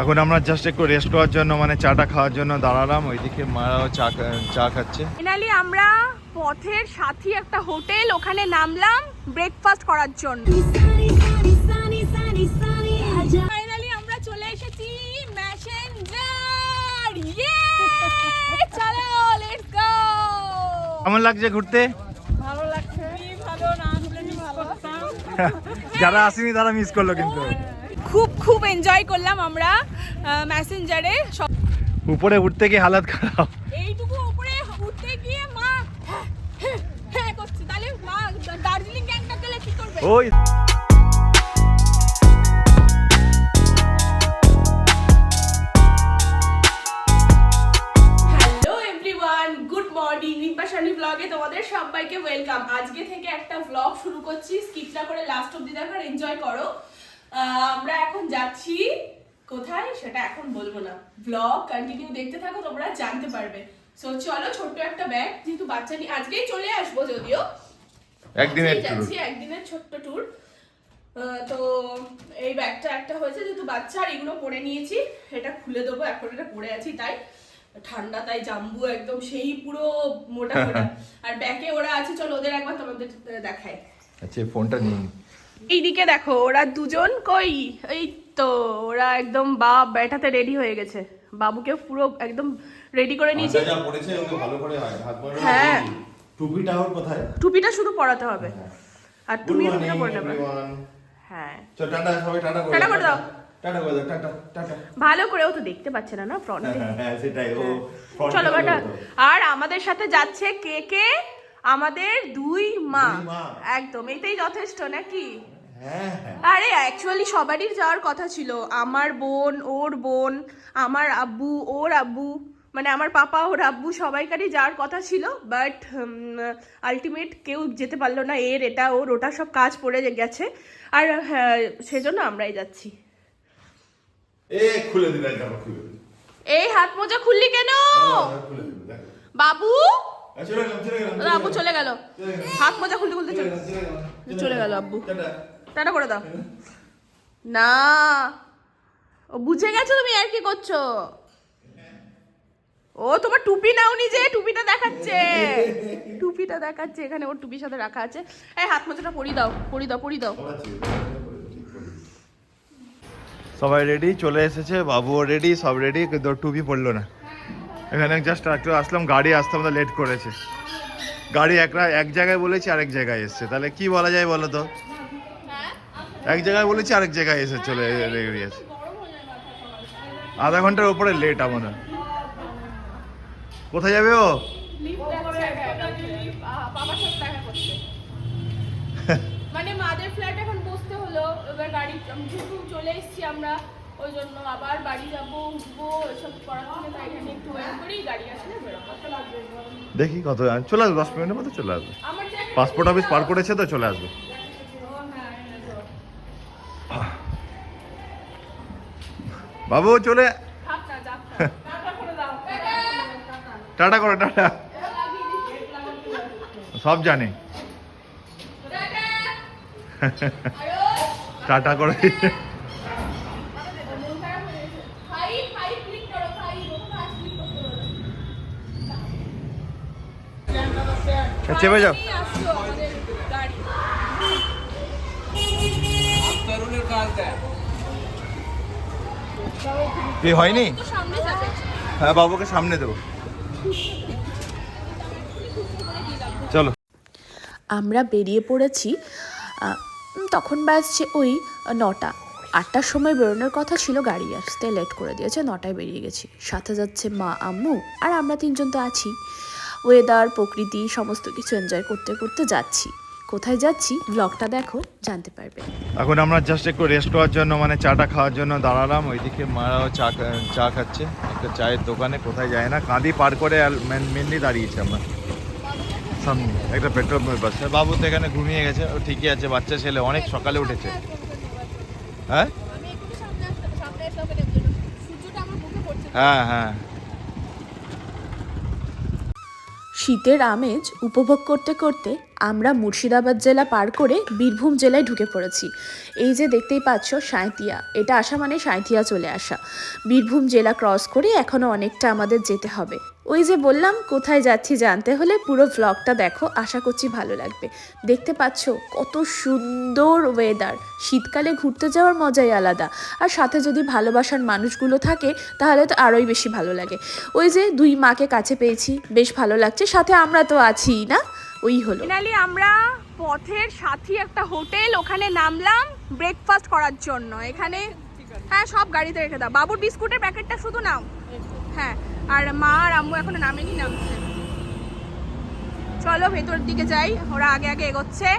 এখন আমরা জাস্ট একটু রেস্ট করার জন্য মানে চাটা খাওয়ার জন্য দাঁড়ালাম, ওইদিকে মারাও চা চা খাচ্ছে। ফাইনালি আমরা পথের সাথী একটা হোটেল, ওখানে নামলাম ব্রেকফাস্ট করার জন্য। কেমন লাগছে ঘুরতে? ভালো লাগছে। ভালো না যারা আসেনি তারা মিস করল কিন্তু। খুব খুব এনজয় করলাম আমরা ম্যাসেঞ্জারে উপরে উঠতে গিয়ে হালাত খারাপ। এইটুকু উপরে উঠতে গিয়ে মা হ্যাঁ, হ্যাঁ, হ্যাঁ করছে। তাহলে মা দার্জিলিং গ্যাংটক গেলে কি করবে? ওই শুরু করছি। স্কিপ না করে লাস্ট অব্দি দেখার এনজয় করো। আমরা এখন যাচ্ছি। কোথায়? সেটা এখন বলব না। ব্লগ কন্টিনিউ দেখতে থাকো তোমরা জানতে পারবে। সো চলো ছোট্ট একটা ব্যাগ যেহেতু বাচ্চা নিয়ে আজকেই চলে আসব যদিও। একদিনের যাচ্ছি একদিনের ছোট্ট ট্যুর তো এই ব্যাগটা একটা হয়েছে যেহেতু বাচ্চা আর এগুলো পরে নিয়েছি। এটা খুলে দেবো এখন এটা পরে আছি তাই। ঠান্ডা তাই জাম্বু একদম সেই পুরো মোটা মোটা আর ব্যাগে ওরা আছে চলো ওদের একবার তোমাদের দেখায় আচ্ছা ফোনটা নিয়ে। এইদিকে দেখো ওরা দুজন কই? এই তো ওরা একদম বাপ ব্যাটাতে রেডি হয়ে গেছে। বাবুকে পুরো একদম রেডি করে নিয়েছি। যা পড়েছে ওকে ভালো করে হয়। হ্যাঁ। টুপিটা ওর কোথায়? টুপিটা শুধু পরাতে হবে। আর তুমি টুপিটা পরে নেবে। হ্যাঁ। চল টাটা সবাই টাটা করে টাটা করে দাও। টাটা। করে দাও টাটা টাটা। ভালো করে ও তো দেখতে পাচ্ছে না না ফ্রন্টে হ্যাঁ সেটাই। ও চলো বেটা। আর আমাদের সাথে যাচ্ছে কে কে? আমাদের দুই মা। একদম এটাই যথেষ্ট নাকি? হ্যাঁ হ্যাঁ। আরে অ্যাকচুয়ালি সবারই যাওয়ার কথা ছিল। আমার বোন ওর বোন আমার আব্বু ওর আব্বু মানে আমার পাপা ওর আব্বু সবাইকারই যাওয়ার কথা ছিল বাট আলটিমেট কেউ যেতে পারল না এর এটা ওর ওটা সব কাজ পড়ে গেছে। আর হ্যাঁ, সেজন্য আমরাই যাচ্ছি। এই হাত মোজা খুললি কেন? বাবু? এই, চলে গেলাম চলে গেলাম আব্বু চলে গেল। হাত মোজা খুলতে খুলতে চলে গেল আব্বু। টাটা। টাটা করে দাও। না। ও বুঝে গেছো তুমি আর কি করছ? ও তোমার টুপি নাওনি যে টুপিটা দেখাচ্ছে। টুপিটা দেখাচ্ছে এখানে ওর টুপির সাথে রাখা আছে। এই হাত মোজাটা পরি দাও পরি দাও পরি দাও। সবাই রেডি চলে এসেছে বাবুও রেডি সব রেডি কিন্তু টুপি পড়ল না। এখানে জাস্ট একটু আসলাম, গাড়ি আসতে আমাদের লেট করেছে। গাড়ি একটা এক জায়গায় বলেছি আরেক জায়গায় এসছে। তাহলে কি বলা যায় বলো তো? এক জায়গায় বলেছি আরেক জায়গায় এসে চলে গেছে। আধা ঘণ্টার উপরে লেট আমাদের। কোথায় যাবে ও? মানে মাদের ফ্ল্যাট এখন বসতে হলো। এবার গাড়ি চলে এসেছি আমরা। ওই জন্য আবার বাড়ি যাব উঠবো এসব করার থেকে তাই এখানে একটু ওয়েট করি গাড়ি আসলে বেরোবো দেখি কত চলে আসবে দশ মিনিটের মধ্যে চলে আসবে। পাসপোর্ট অফিস পার করেছে তো চলে আসবে। বাবু চলে টাটা করে টাটা সব জানে। টাটা। করে। চেপে যাও। কি হয়নি? তো সামনে যাবে হ্যাঁ বাবুকে সামনে দেবো। চলো। আমরা বেরিয়ে পড়েছি তখন বাজছে ওই নটা। আটটার সময় বেরোনোর কথা ছিল গাড়ি আসতে লেট করে দিয়েছে নটায় বেরিয়ে গেছি। সাথে যাচ্ছে মা আম্মু আর আমরা তিনজন তো আছি। ওয়েদার প্রকৃতি সমস্ত কিছু এনজয় করতে করতে যাচ্ছি। কোথায় যাচ্ছি? ব্লগটা দেখো জানতে পারবে। এখন আমরা জাস্ট একটু রেস্ট করার জন্য মানে চাটা খাওয়ার জন্য দাঁড়ালাম। ওইদিকে মারাও চা চা খাচ্ছে। একটা চায়ের দোকানে কোথায় যায় না। কাঁদি পার করে আর মেনলি দাঁড়িয়েছি আমরা। সামনে একটা পেট্রোল বাস বাবু তো এখানে ঘুমিয়ে গেছে। ও ঠিকই আছে বাচ্চা ছেলে অনেক সকালে উঠেছে। হ্যাঁ? হ্যাঁ একটু সামনে আসতে সামনে এসে ওকে দেখতে সূর্যটা আমার মুখে পড়ছে হ্যাঁ হ্যাঁ শীতের আমেজ উপভোগ করতে করতে আমরা মুর্শিদাবাদ জেলা পার করে বীরভূম জেলায় ঢুকে পড়েছি। এই যে দেখতেই পাচ্ছ সাঁইথিয়া, এটা আসা মানে সাঁইথিয়া চলে আসা। বীরভূম জেলা ক্রস করে এখনও অনেকটা আমাদের যেতে হবে। ওই যে বললাম, কোথায় যাচ্ছি জানতে হলে পুরো ভ্লগটা দেখো, আশা করছি ভালো লাগবে। দেখতে পাচ্ছ কত সুন্দর ওয়েদার শীতকালে ঘুরতে যাওয়ার মজাই আলাদা। আর সাথে যদি ভালোবাসার মানুষগুলো থাকে, তাহলে তো আরোই বেশি ভালো লাগে। ওই যে দুই মাকে কাছে পেয়েছি, বেশ ভালো লাগছে, সাথে আমরা তো আছি, না? ওই হলো। আমরা পথের সাথী একটা হোটেল, ওখানে নামলাম ব্রেকফাস্ট করার জন্য। এখানে হ্যাঁ সব গাড়িতে রেখে দাও। বাবুর বিস্কুটের প্যাকেটটা শুধু নাও। হ্যাঁ আর মা আর আম্মু এখনও নামেনি নামছে। চলো ভেতর দিকে যাই, ওরা আগে আগে এগোচ্ছে।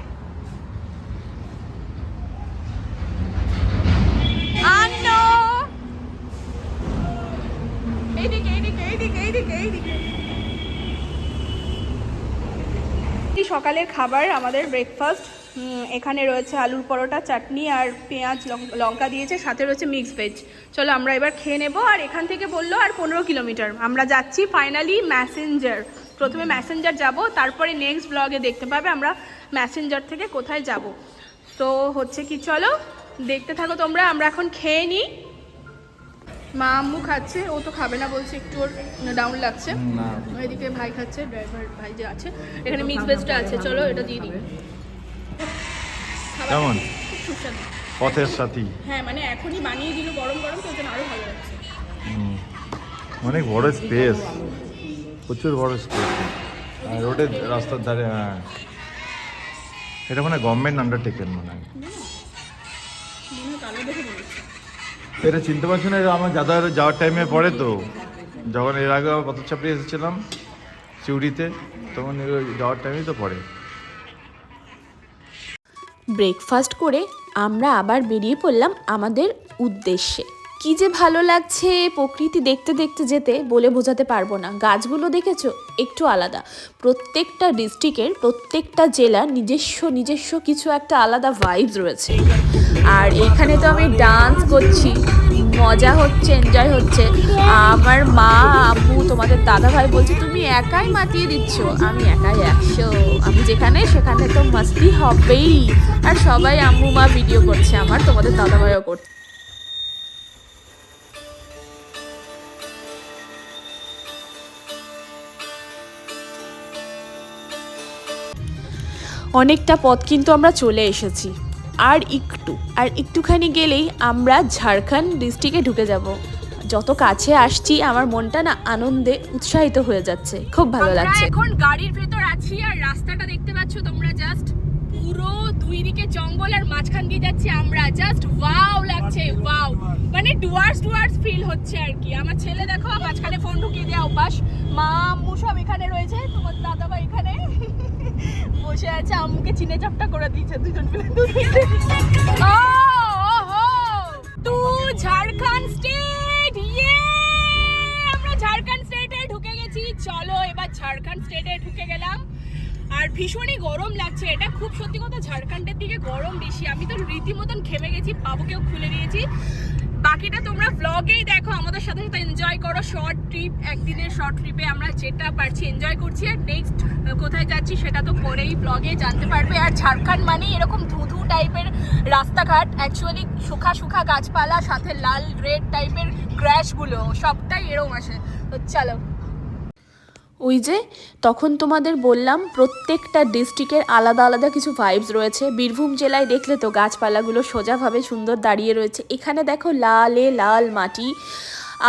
সকালের খাবার, আমাদের ব্রেকফাস্ট এখানে রয়েছে আলুর পরোটা চাটনি আর পেঁয়াজ লঙ্কা দিয়েছে সাথে রয়েছে মিক্স ভেজ চলো আমরা এবার খেয়ে নেব আর এখান থেকে বলল আর পনেরো কিলোমিটার। আমরা যাচ্ছি ফাইনালি ম্যাসেঞ্জার প্রথমে ম্যাসেঞ্জার যাব তারপরে নেক্সট ব্লগে দেখতে পাবে আমরা ম্যাসেঞ্জার থেকে কোথায় যাব। তো হচ্ছে কি চলো দেখতে থাকো তোমরা আমরা এখন খেয়ে নিই। মা আম্মু খাচ্ছে ও তো খাবে না বলছে একটু ওর ডাউন লাগছে। এদিকে ভাই খাচ্ছে ড্রাইভার ভাই যে আছে এখানে মিক্স ভেজটা আছে চলো এটা দিয়ে দিই। কেমন? খুব সুস্বাদু। পথের সাথী। হ্যাঁ মানে এখনই বানিয়ে দিল গরম গরম তো জন্য আরও ভালো লাগছে। অনেক বড় স্পেস প্রচুর বড় স্পেস রোডের রাস্তার ধারে হ্যাঁ। এটা মানে গভর্নমেন্ট আন্ডারটেকেন মানে হয়। এটা চিনতে পারছ না এটা আমার দাদার যাওয়ার টাইমে পড়ে তো। যখন এর আগে পথচাপড়ি এসেছিলাম চিউড়িতে তখন যাওয়ার টাইমেই তো পড়ে। ব্রেকফাস্ট করে আমরা আবার বেরিয়ে পড়লাম আমাদের উদ্দেশ্যে। কি যে ভালো লাগছে প্রকৃতি দেখতে দেখতে যেতে বলে বোঝাতে পারব না। গাছগুলো দেখেছ? একটু আলাদা। প্রত্যেকটা ডিস্ট্রিক্টের, প্রত্যেকটা জেলার নিজস্ব নিজস্ব কিছু একটা আলাদা ভাইবস রয়েছে। আর এখানে তো আমি ডান্স করছি। মজা হচ্ছে এনজয় হচ্ছে। আমার মা, আম্মু, তোমাদের দাদা ভাই বলছে, তুমি একাই মাতিয়ে দিচ্ছ। আমি একাই একশো। আমি যেখানে, সেখানে তো মাস্তি হবেই। আর সবাই আম্মু, মা ভিডিও করছে আমার, তোমাদের দাদা ভাইও করছে অনেকটা পথ কিন্তু আমরা চলে এসেছি। আর একটু আর একটুখানি গেলেই আমরা ঝাড়খণ্ড ডিস্ট্রিক্টে ঢুকে যাব। যত কাছে আসছি আমার মনটা না আনন্দে উৎসাহিত হয়ে যাচ্ছে। খুব ভালো লাগছে। এখন গাড়ির ভেতর আছি আর রাস্তাটা দেখতে পাচ্ছ তোমরা জাস্ট পুরো দুই দিকে জঙ্গল আর মাঝখান দিয়ে যাচ্ছি আমরা। জাস্ট ওয়াও লাগছে ওয়াও মানে ডুয়ার্স ডুয়ার্স ফিল হচ্ছে আর কি। আমার ছেলে দেখো মাঝখানে ফোন ঢুকিয়ে দেওয়া অভ্যাস। মা আম্মু সব এখানে রয়েছে। তোমার দাদা বসে আছে, আম্মুকে চিনে চাপটা করে দিয়েছে দুজন মিলে। স্টেট ইয়ে! আমরা স্টেটে ঢুকে গেছি। চলো এবার স্টেটে ঢুকে গেলাম। আর ভীষণই গরম লাগছে, এটা খুব সত্যি কথা, ঝাড়খণ্ডের দিকে গরম বেশি। আমি তো রীতিমতন ঘেমে গেছি বাবুকেও খুলে দিয়েছি। বাকিটা তোমরা ব্লগেই দেখো। আমাদের সাথে সাথে এনজয় করো। শর্ট ট্রিপ একদিনের শর্ট ট্রিপে আমরা যেটা পারছি এনজয় করছি। আর নেক্সট কোথায় যাচ্ছি সেটা তো পরেই ব্লগে জানতে পারবে। আর ঝাড়খণ্ড মানে এরকম ধুধু টাইপের রাস্তাঘাট। অ্যাকচুয়ালি শুখা শুখা গাছপালা, সাথে লাল রেড টাইপের ক্র্যাশগুলো সবটাই এরকম আসে। তো চলো। ওই যে, তখন তোমাদের বললাম প্রত্যেকটা ডিস্ট্রিক্টের আলাদা আলাদা কিছু ভাইবস রয়েছে। বীরভূম জেলায় দেখলে তো গাছপালাগুলো সোজাভাবে সুন্দর দাঁড়িয়ে রয়েছে। এখানে দেখো লালে লাল মাটি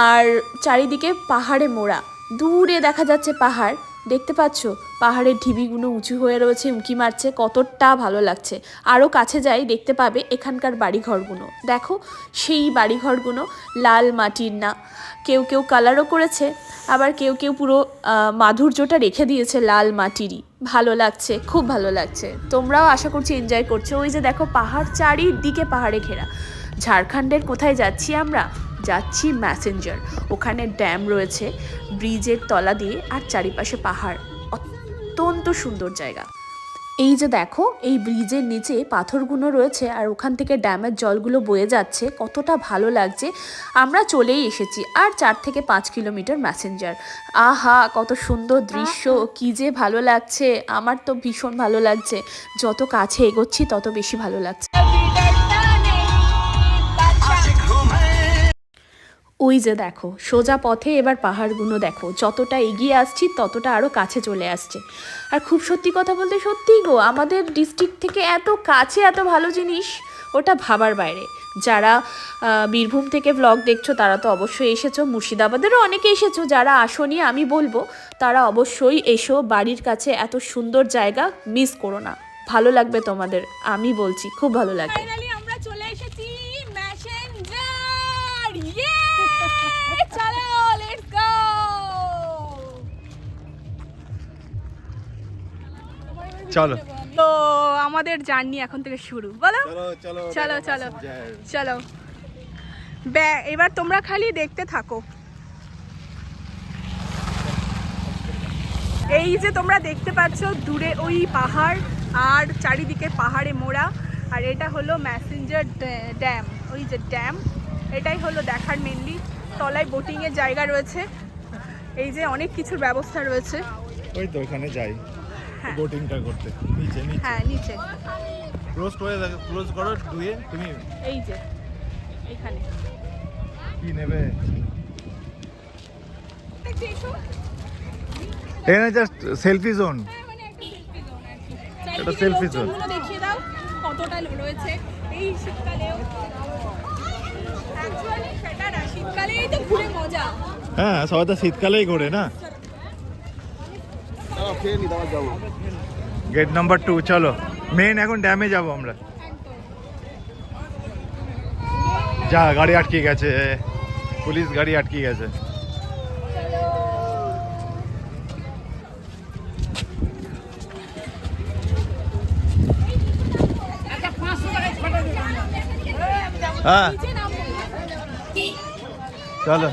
আর চারিদিকে পাহাড়ে মোড়া। দূরে দেখা যাচ্ছে পাহাড়। দেখতে পাচ্ছ? পাহাড়ের ঢিবিগুলো উঁচু হয়ে রয়েছে, উঁকি মারছে, কতটা ভালো লাগছে। আরও কাছে যাই, দেখতে পাবে এখানকার বাড়িঘরগুলো। দেখো, সেই বাড়িঘরগুলো লাল মাটির না। কেউ কেউ কালারও করেছে, আবার কেউ কেউ পুরো মাধুর্যটা রেখে দিয়েছে লাল মাটিরই। ভালো লাগছে, খুব ভালো লাগছে। তোমরাও আশা করছি এনজয় করছ। ওই যে দেখো, পাহাড় চারিদিকে পাহাড়ে ঘেরা। ঝাড়খণ্ডের কোথায় যাচ্ছি আমরা? যাচ্ছি ম্যাসেঞ্জার। ওখানে ড্যাম রয়েছে ব্রিজের তলা দিয়ে আর চারিপাশে পাহাড়। অত্যন্ত সুন্দর জায়গা। এই যে দেখো এই ব্রিজের নিচে পাথরগুলো রয়েছে আর ওখান থেকে ড্যামের জলগুলো বয়ে যাচ্ছে কতটা ভালো লাগছে। আমরা চলেই এসেছি আর চার থেকে পাঁচ কিলোমিটার ম্যাসেঞ্জার। আহা কত সুন্দর দৃশ্য কি যে ভালো লাগছে। আমার তো ভীষণ ভালো লাগছে। যত কাছে এগোচ্ছি তত বেশি ভালো লাগছে। ওই যে দেখো, সোজা পথে এবার পাহাড়গুলো দেখো, যতটা এগিয়ে আসছি ততটা আরও কাছে চলে আসছে। আর খুব সত্যি কথা বলতে সত্যিই গো, আমাদের ডিস্ট্রিক্ট থেকে এত কাছে এত ভালো জিনিস, ওটা ভাবার বাইরে। যারা বীরভূম থেকে ব্লগ দেখছ, তারা তো অবশ্যই এসেছ। মুর্শিদাবাদেরও অনেকে এসেছ, যারা আসনি, আমি বলব, তারা অবশ্যই এসো, বাড়ির কাছে এত সুন্দর জায়গা মিস করো না। ভালো লাগবে তোমাদের, আমি বলছি, খুব ভালো লাগবে। চলো। তো আমাদের জার্নি এখন থেকে শুরু বলো? চলো চলো চলো এবার তোমরা খালি দেখতে থাকো। এই যে তোমরা দেখতে পাচ্ছ দূরে ওই পাহাড় আর চারিদিকে পাহাড়ে মোড়া আর এটা হলো ম্যাসেঞ্জার ড্যাম ওই যে ড্যাম। এটাই হলো দেখার মেনলি তলায় বোটিংয়ের জায়গা রয়েছে। এই যে অনেক কিছুর ব্যবস্থা রয়েছে। ওই তো ওখানে যাই। বোটিংটা করতে। নিচে নিচে। হ্যাঁ নিচে। ক্লোজ করে ক্লোজ করো ধুয়ে তুমি এই যে এখানে কি নেবে? এখানে জাস্ট সেলফি জোন মানে এটা zone। লোকজনগুলো দেখিয়ে দাও কতটা রয়েছে এই শীতকালেও। অ্যাকচুয়ালি সেটা না শীতকালেই তো ঘুরে মজা। হ্যাঁ সবাই তো শীতকালেই ঘোরে না? গেট নাম্বার টু চলো। মেন এখন ড্যামে যাব আমরা। যা গাড়ি আটকে গেছে। পুলিশ গাড়ি আটকে গেছে। হ্যাঁ। চলো।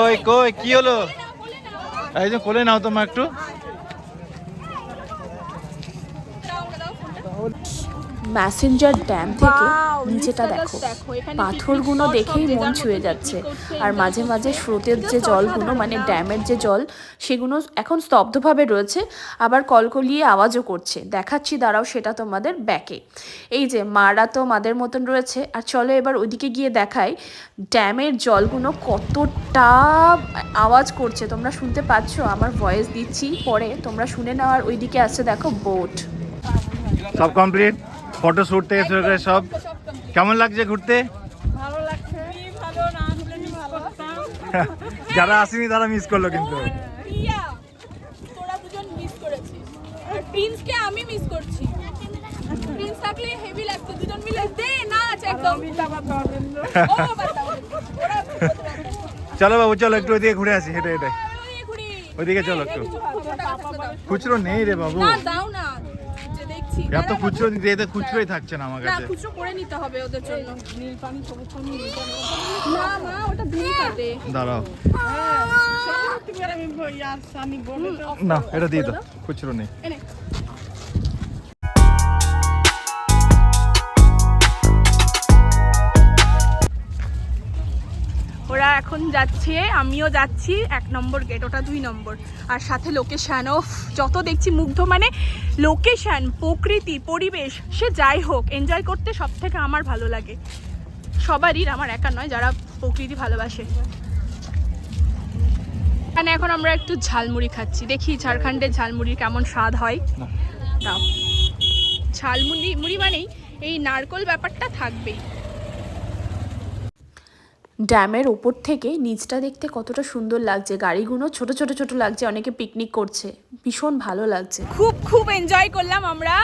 ওই কই কি হলো? না, বলে নাও। এই যে কোলে নাও তোমার একটু দাও, ওটা দাও ফোনটা। ম্যাসেঞ্জার ড্যাম থেকে নিচেটা দেখো। পাথরগুলো দেখেই মন ছুঁয়ে যাচ্ছে। আর মাঝে মাঝে স্রোতের যে জলগুলো মানে ড্যামের যে জল সেগুলো এখন স্তব্ধভাবে রয়েছে। আবার কলকলিয়ে আওয়াজও করছে। দেখাচ্ছি দাঁড়াও সেটা তোমাদের ব্যাকে। এই যে মারা তো মাদের মতন রয়েছে। আর চলো এবার ওইদিকে গিয়ে দেখাই ড্যামের জলগুলো কতটা আওয়াজ করছে। তোমরা শুনতে পাচ্ছ? আমার ভয়েস দিচ্ছি পরে তোমরা শুনে নেওয়ার ওইদিকে আছে দেখো বোট সব কমপ্লিট ফটো শুট থেকে শুরু করে সব। কেমন লাগছে ঘুরতে? ভালো লাগছে। ভালো না আসলে কি ভালো? যারা আসেনি তারা মিস করল কিন্তু। প্রিয়া তোরা দুজন মিস করেছিস। আর প্রিন্সকে আমি মিস করছি। প্রিন্স থাকলে হেভি লাগতো দুজন মিলে দে নাচ একদম। ও বাবা, ওরা চলো বাবু চলো একটু ওইদিকে ঘুরে আসি হেঁটে হেঁটে। ওইদিকে চলো একটু। খুচরো নেই রে বাবু। না দাও এত খুচরো দিতে এতে খুচরোই থাকছে না আমার কাছে। খুচরো করে নিতে হবে ওদের জন্য। নীল পানি সবুজ পানি না মা ওটা দিন কাটে। দাঁড়াও। না এটা দিয়ে দাও। খুচরো নেই। এখন যাচ্ছে আমিও যাচ্ছি এক নম্বর গেট ওটা দুই নম্বর। আর সাথে লোকেশান ও যত দেখছি মুগ্ধ মানে লোকেশান প্রকৃতি পরিবেশ সে যাই হোক এনজয় করতে সব থেকে আমার ভালো লাগে। সবারই আমার একা নয় যারা প্রকৃতি ভালোবাসে। এখানে এখন আমরা একটু ঝালমুড়ি খাচ্ছি। দেখি ঝাড়খণ্ডের ঝালমুড়ির কেমন স্বাদ হয়। দাও। ঝালমুড়ি মুড়ি মানেই এই নারকোল ব্যাপারটা থাকবেই। ড্যামের ওপর থেকে নিচটা দেখতে কতটা সুন্দর লাগছে। গাড়িগুলো ছোট ছোট ছোট লাগছে অনেকে পিকনিক করছে। ভীষণ ভালো লাগছে। খুব খুব এনজয় করলাম আমরা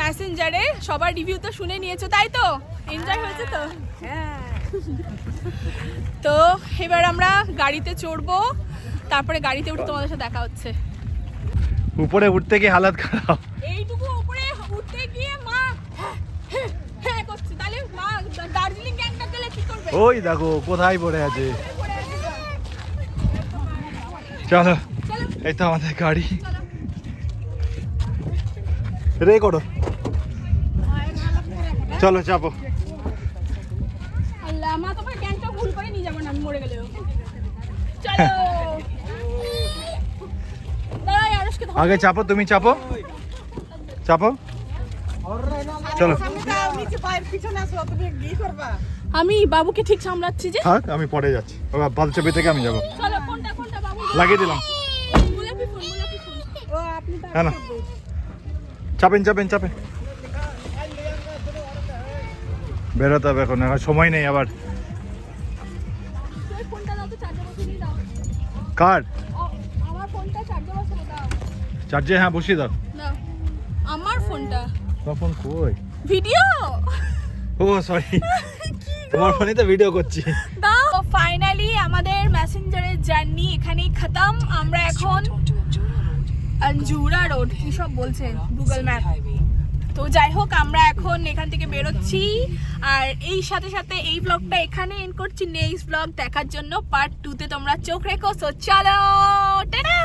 ম্যাসেঞ্জারে সবার রিভিউ তো শুনে নিয়েছো তাই তো? এনজয় হয়েছে তো? তো এবার আমরা গাড়িতে চড়বো তারপরে গাড়িতে উঠে তোমাদের সাথে দেখা হচ্ছে। উপরে উঠতে গিয়ে হালাত খারাপ। এইটুকু উপরে উঠতে গিয়ে মা হ্যাঁ, হ্যাঁ, হ্যাঁ করছে তাহলে মা দার্জিলিং গ্যাংটক গেলে কি করবে ওই দেখো কোথায় পড়ে আছে। চলো এই তো আমাদের গাড়ি। রে করো। চলো চাপো আল্লাহ মা তোমার গ্যাংটা ভুল যাব না আমি মরে গেলেও। চলো। দাঁড়াই আরশকে আগে চাপো তুমি চাপো। চাপো। চলো। আমি বাবুকে ঠিক সামলাচ্ছি যে থাক আমি পরে যাচ্ছি। বালচাপি থেকে আমি যাব। চলো কোনটা কোনটা বাবু? লাগিয়ে দিলাম। গোলাপি ফুল গোলাপি ফুল। ও আপনি তো হ্যাঁ না। চাপেন চাপেন চাপেন। বেরোতে হবে এখন এখন সময় নেই আবার। তুই ফোনটা দাও তো চার্জে বসিয়ে দিয়ে দাও। কার? ও, আমার ফোনটা চার্জে বসিয়ে দাও। চার্জে হ্যাঁ বসিয়ে দাও। দাও আমার ফোনটা। তখন কই? ভিডিও? ও সরি তোমার ফোনে তো ভিডিও করছি। দাও ফাইনালি আমাদের মেসেঞ্জারের জার্নি এখানেই খতম। আমরা এখন আঞ্জুরা রোড কি সব বলছে গুগল ম্যাপ তো যাই হোক, আমরা এখন এখান থেকে বেরোচ্ছি। আর এই সাথে সাথে এই ব্লগটা এখানে এন্ড করছি। নেক্সট ব্লগ দেখার জন্য পার্ট টুতে তোমরা চোখ রেখো। সো চলো, টাটা!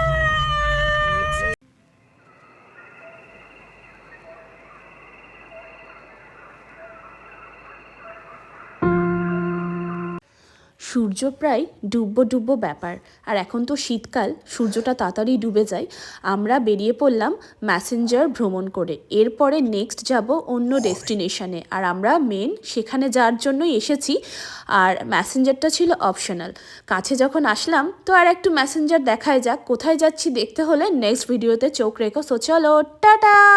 সূর্য প্রায় ডুববো ডুববো ব্যাপার। আর এখন তো শীতকাল সূর্যটা তাড়াতাড়ি ডুবে যায়। আমরা বেরিয়ে পড়লাম ম্যাসেঞ্জার ভ্রমণ করে। এরপরে নেক্সট যাব অন্য ডেস্টিনেশনে। আর আমরা মেন সেখানে যাওয়ার জন্যই এসেছি। আর ম্যাসেঞ্জারটা ছিল অপশনাল। কাছে যখন আসলাম তো আর একটু ম্যাসেঞ্জার দেখায় যাক। কোথায় যাচ্ছি দেখতে হলে নেক্সট ভিডিওতে চোখ রেখো। সো চলো টাটা!